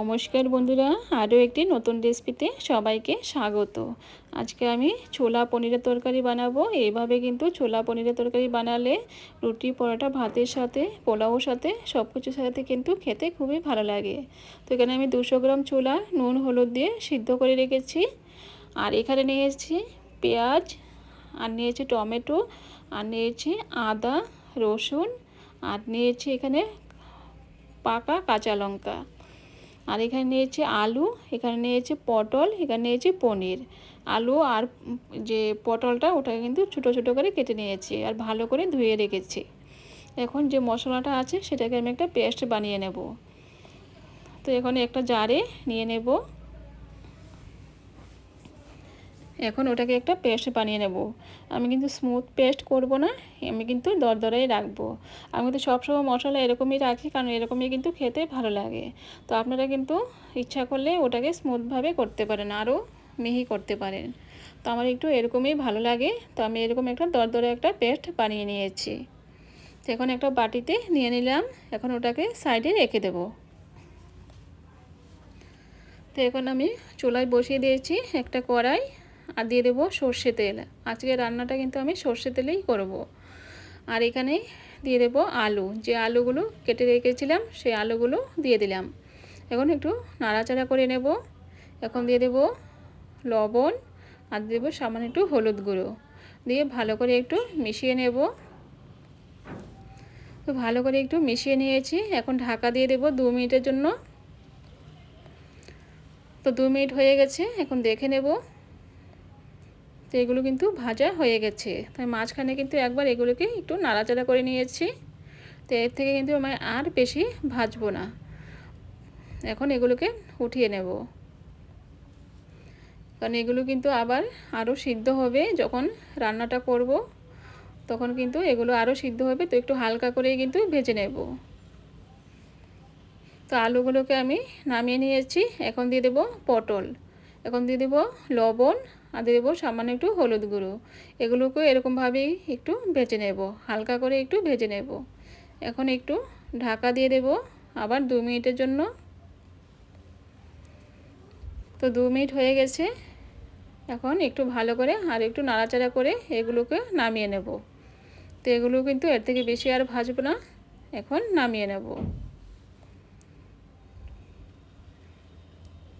নমস্কার বন্ধুরা, আরও একটি নতুন রেসিপিতে সবাইকে স্বাগত। আজকে আমি ছোলা পনিরের তরকারি বানাবো। এইভাবে কিন্তু ছোলা পনিরের তরকারি বানালে রুটি, পরোটা, ভাতের সাথে, পোলাওর সাথে সব কিছুর সাথে কিন্তু খেতে খুবই ভালো লাগে। তো এখানে আমি দুশো গ্রাম ছোলা, নুন, হলুদ দিয়ে সিদ্ধ করে রেখেছি। আর এখানে নিয়েছি পেঁয়াজ, আর নিয়েছি টমেটো, আর নিয়েছি আদা, রসুন, আর নিয়েছি এখানে পাকা কাঁচা লঙ্কা। আর এখানে নিয়েছি আলু, এখানে নিয়েছে পটল, এখানে নিয়েছি পনির। আলু আর যে পটলটা ওটাকে কিন্তু ছোট ছোট করে কেটে নিয়েছি আর ভালো করে ধুয়ে রেখেছি। এখন যে মশলাটা আছে সেটাকে আমি একটা পেস্ট বানিয়ে নেব। তো এখন একটা জারে নিয়ে নেব। এখন ওটাকে একটা পেস্ট বানিয়ে নেব। আমি কিন্তু স্মুথ পেস্ট করব না, আমি কিন্তু দরদরাই রাখব। আমি কিন্তু সবসময় মশলা এরকমই রাখি, কারণ এরকমই কিন্তু খেতে ভালো লাগে। তো আপনারা কিন্তু ইচ্ছা করলে ওটাকে স্মুথভাবে করতে পারেন, আরও মিহি করতে পারেন। তো আমার একটু এরকমই ভালো লাগে, তো আমি এরকম একটা দরদরে একটা পেস্ট বানিয়ে নিয়েছি। তো এখন একটা বাটিতে নিয়ে নিলাম, এখন ওটাকে সাইডে রেখে দেব। তো এখন আমি চুলায় বসিয়ে দিয়েছি একটা কড়াই। আর দিয়ে দেবো সর্ষে তেল। আজকে রান্নাটা কিন্তু আমি সর্ষে তেলেই করব। আর এখানে দিয়ে দেবো আলু। যে আলুগুলো কেটে রেখেছিলাম, সেই আলুগুলো দিয়ে দিলাম। এখন একটু নাড়াচাড়া করে নেব। এখন দিয়ে দেবো লবণ আর দিয়ে দেবো সামান্য একটু হলুদ গুঁড়ো। দিয়ে ভালো করে একটু মিশিয়ে নেব। তো ভালো করে একটু মিশিয়ে নিয়েছি। এখন ঢাকা দিয়ে দেবো দু মিনিটের জন্য। তো দু মিনিট হয়ে গেছে। এখন দেখে নেব। তো এগুলো কিন্তু ভাজা হয়ে গেছে। তাই মাঝখানে কিন্তু একবার এগুলোকে একটু নাড়াচাড়া করে নিয়েছি। তো এর থেকে কিন্তু আমি আর বেশি ভাজবো না। এখন এগুলোকে উঠিয়ে নেব। কারণ এগুলো কিন্তু আবার আরও সিদ্ধ হবে যখন রান্নাটা করব, তখন কিন্তু এগুলো আরও সিদ্ধ হবে। তো একটু হালকা করেই কিন্তু ভেজে নেব। তো আলুগুলোকে আমি নামিয়ে নিয়েছি। এখন দিয়ে দেবো পটল। এখন দিয়ে দেবো লবণ আর দেবো সামান্য একটু হলুদ গুঁড়ো। এগুলোকে এরকমভাবেই একটু ভেজে নেব। হালকা করে একটু ভেজে নেব। এখন একটু ঢাকা দিয়ে দেব। আবার দু মিনিটের জন্য। তো দু মিনিট হয়ে গেছে। এখন একটু ভালো করে আর একটু নাড়াচাড়া করে এগুলোকে নামিয়ে নেব। তো এগুলো কিন্তু এর থেকে বেশি আর ভাজবো না। এখন নামিয়ে নেব।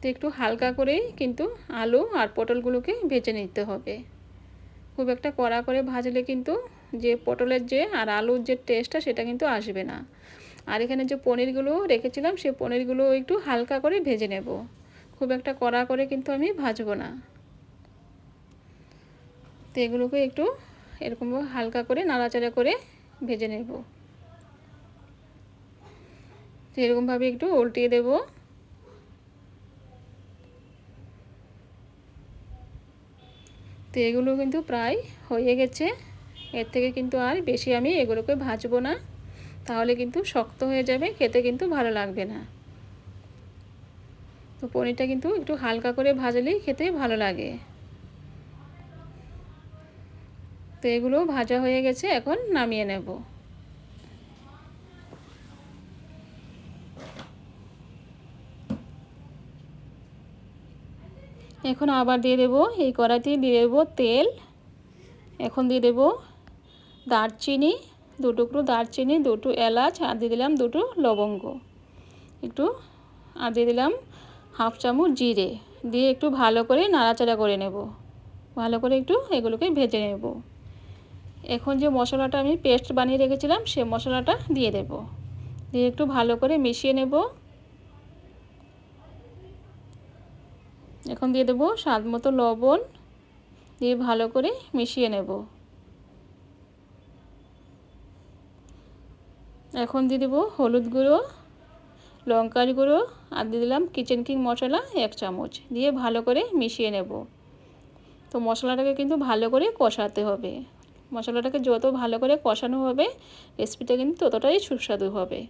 তো একটু হালকা করেই কিন্তু আলু আর পটলগুলোকে ভেজে নিতে হবে। খুব একটা কড়া করে ভাজলে কিন্তু যে পটলের যে আর আলুর যে টেস্টটা সেটা কিন্তু আসবে না। আর এখানে যে পনিরগুলো রেখেছিলাম সেই পনিরগুলো একটু হালকা করে ভেজে নেব। খুব একটা কড়া করে কিন্তু আমি ভাজবো না। তো এগুলোকে একটু এরকম হালকা করে নাড়াচাড়া করে ভেজে নেব। তো এরকমভাবে একটু উল্টিয়ে দেবো। তো এগুলো কিন্তু প্রায় হয়ে গেছে। এর থেকে কিন্তু আর বেশি আমি এগুলোকে ভাজবো না। তাহলে কিন্তু শক্ত হয়ে যাবে, খেতে কিন্তু ভালো লাগবে না। তো পনিরটা কিন্তু একটু হালকা করে ভাজলেই খেতে ভালো লাগে। তো এগুলো ভাজা হয়ে গেছে, এখন নামিয়ে নেব। এখন আবার দিয়ে দেবো এই কড়াইতে দিয়ে দেবো তেল। এখন দিয়ে দেবো দারচিনি, দু টুকরো দারচিনি, দুটো এলাচ, আর দিয়ে দিলাম দুটো লবঙ্গ। একটু, আর দিয়ে দিলাম হাফ চামচ জিরে। দিয়ে একটু ভালো করে নাড়াচাড়া করে নেব। ভালো করে একটু এগুলোকে ভেজে নেব। এখন যে মশলাটা আমি পেস্ট বানিয়ে রেখেছিলাম, সে মশলাটা দিয়ে দেব। দিয়ে একটু ভালো করে মিশিয়ে নেব। এখন দিয়ে দেবো স্বাদ মতো লবণ দিয়ে ভালো করে মিশিয়ে নেব। এখন দিয়ে দেবো হলুদ গুঁড়ো, লঙ্কার গুঁড়ো আর দিয়ে দিলাম কিচেন কিং মশলা এক চামচ দিয়ে ভালো করে মিশিয়ে নেব। তো মশলাটাকে কিন্তু ভালো করে কষাতে হবে। মশলাটাকে যত ভালো করে কষানো হবে, রেসিপিটা কিন্তু ততটাই সুস্বাদু হবে।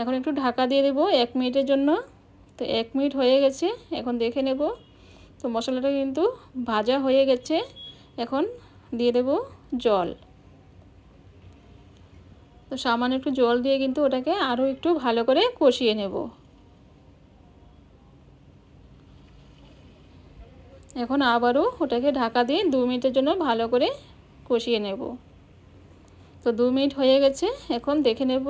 এখন একটু ঢাকা দিয়ে দেবো এক মিনিটের জন্য। তো এক মিনিট হয়ে গেছে, এখন দেখে নেব। তো মশলাটা কিন্তু ভাজা হয়ে গেছে, এখন দিয়ে দেব জল। তো সামান্য একটু জল দিয়ে কিন্তু ওটাকে আরও একটু ভালো করে কষিয়ে নেব। এখন আবারও ওটাকে ঢাকা দিয়ে দু মিনিটের জন্য ভালো করে কষিয়ে নেব। তো দু মিনিট হয়ে গেছে, এখন দেখে নেব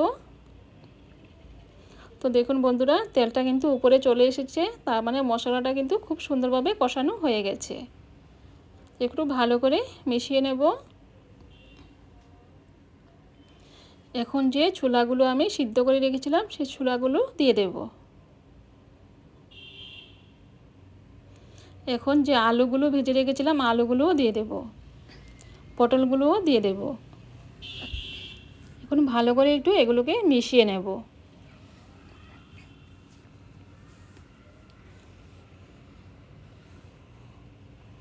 তো দেখুন বন্ধুরা, তেলটা কিন্তু উপরে চলে এসেছে, তার মানে মশলাটা কিন্তু খুব সুন্দরভাবে কষানো হয়ে গেছে। একটু ভালো করে মিশিয়ে নেব। এখন যে ছোলাগুলো আমি সিদ্ধ করে রেখেছিলাম, সেই ছোলাগুলো দিয়ে দেব। এখন যে আলুগুলো ভেজে রেখেছিলাম, আলুগুলোও দিয়ে দেব। পটলগুলোও দিয়ে দেব। এখন ভালো করে একটু এগুলোকে মিশিয়ে নেব।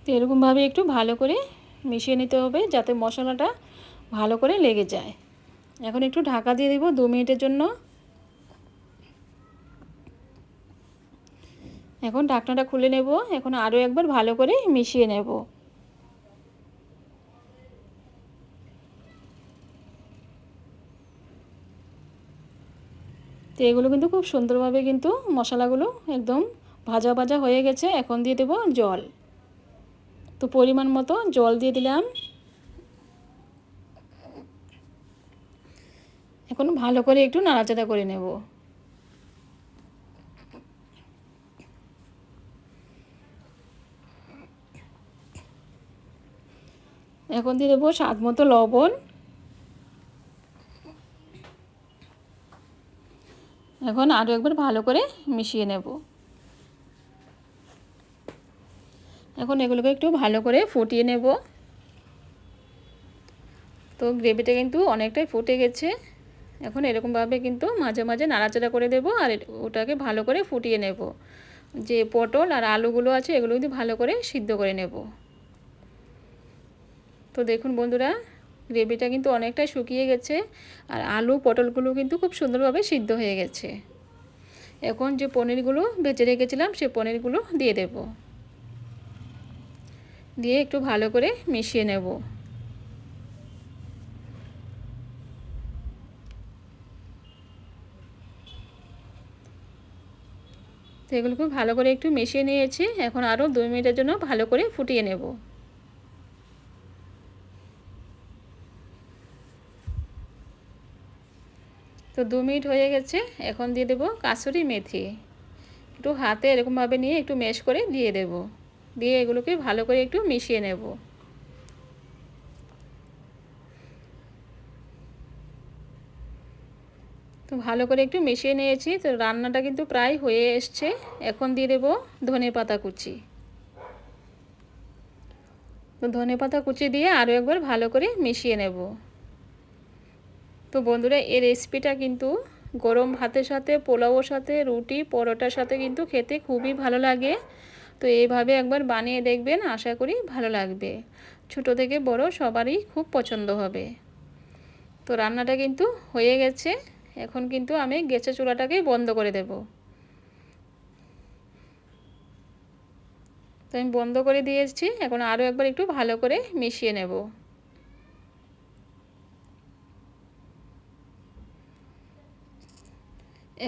তো এরকমভাবে একটু ভালো করে মিশিয়ে নিতে হবে যাতে মশলাটা ভালো করে লেগে যায়। এখন একটু ঢাকা দিয়ে দেবো দু মিনিটের জন্য। এখন ঢাকনাটা খুলে নেব, এখন আরও একবার ভালো করে মিশিয়ে নেব। তো এগুলো কিন্তু খুব সুন্দরভাবে কিন্তু মশলাগুলো একদম ভাজা ভাজা হয়ে গেছে, এখন দিয়ে দেবো জল। তো পরিমাণ মতো জল দিয়ে দিলাম। এখন ভালো করে একটু নাড়াচাড়া করে নেব। এখন দিয়ে দেবো স্বাদ মতো লবণ। এখন আরও একবার ভালো করে মিশিয়ে নেব। এখন এগুলোকে একটু ভালো করে ফুটিয়ে নেব। তো গ্রেভিটা কিন্তু অনেকটাই ফুটে গেছে। এখন এরকমভাবে কিন্তু মাঝে মাঝে নাড়াচাড়া করে দেব আর ওটাকে ভালো করে ফুটিয়ে নেব। যে পটল আর আলুগুলো আছে এগুলো কিন্তু ভালো করে সিদ্ধ করে নেব। তো দেখুন বন্ধুরা, গ্রেভিটা কিন্তু অনেকটাই শুকিয়ে গেছে আর আলু পটলগুলো কিন্তু খুব সুন্দরভাবে সিদ্ধ হয়ে গেছে। এখন যে পনিরগুলো বেঁচে রেখেছিলাম সে পনিরগুলো দিয়ে দেব। দিয়ে একটু ভালো করে মিশিয়ে নেব। তো এগুলোকে ভালো করে একটু মিশিয়ে নিয়েছি, এখন আরও দুই মিনিটের জন্য ভালো করে ফুটিয়ে নেব। তো দু মিনিট হয়ে গেছে, এখন দিয়ে দেবো কাসুরি মেথি। একটু হাতে এরকমভাবে নিয়ে একটু মেশ করে দিয়ে দেব। দিয়ে এগুলোকে ভালো করে একটু মিশিয়ে নেব। তো ভালো করে একটু মিশিয়ে নিয়েছি, তো রান্নাটা কিন্তু প্রায় হয়ে এসছে। এখন দিয়ে দেবো ধনে পাতা কুচি। তো ধনে পাতা কুচি দিয়ে আরও একবার ভালো করে মিশিয়ে নেব। তো বন্ধুরা, এই রেসিপিটা কিন্তু গরম ভাতের সাথে, পোলাওর সাথে, রুটি, পরোটার সাথে কিন্তু খেতে খুবই ভালো লাগে। তো এইভাবে একবার বানিয়ে দেখবেন, আশা করি ভালো লাগবে। ছোট থেকে বড় সবারই খুব পছন্দ হবে। তো রান্নাটা কিন্তু হয়ে গেছে। এখন কিন্তু আমি গ্যাসের চুলাটাকে বন্ধ করে দেব। তো আমি বন্ধ করে দিয়েছি। এখন আরও একবার একটু ভালো করে মিশিয়ে নেব।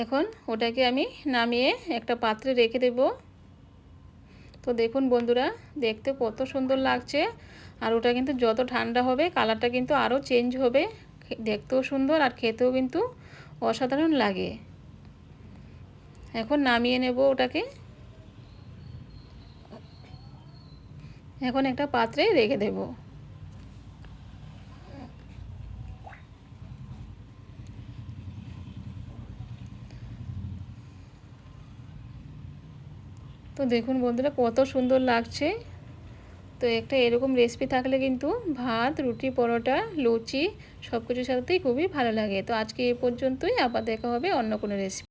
এখন ওটাকে আমি নামিয়ে একটা পাত্রে রেখে দেব। তো দেখুন বন্ধুরা, দেখতে কত সুন্দর লাগছে। আর ওটা কিন্তু যত ঠান্ডা হবে, কালারটা কিন্তু আরও চেঞ্জ হবে। দেখতেও সুন্দর আর খেতেও কিন্তু অসাধারণ লাগে। এখন নামিয়ে নেব ওটাকে। এখন একটা পাত্রে রেখে দেব। তো দেখুন বন্ধুরা, কত সুন্দর লাগছে। তো একটা এরকম রেসিপি থাকলে কিন্তু ভাত, রুটি, পরোটা, লুচি সব কিছুর সাথেই খুবই ভালো লাগে। তো আজকে এ পর্যন্তই, আবার দেখা হবে অন্য কোনো রেসিপি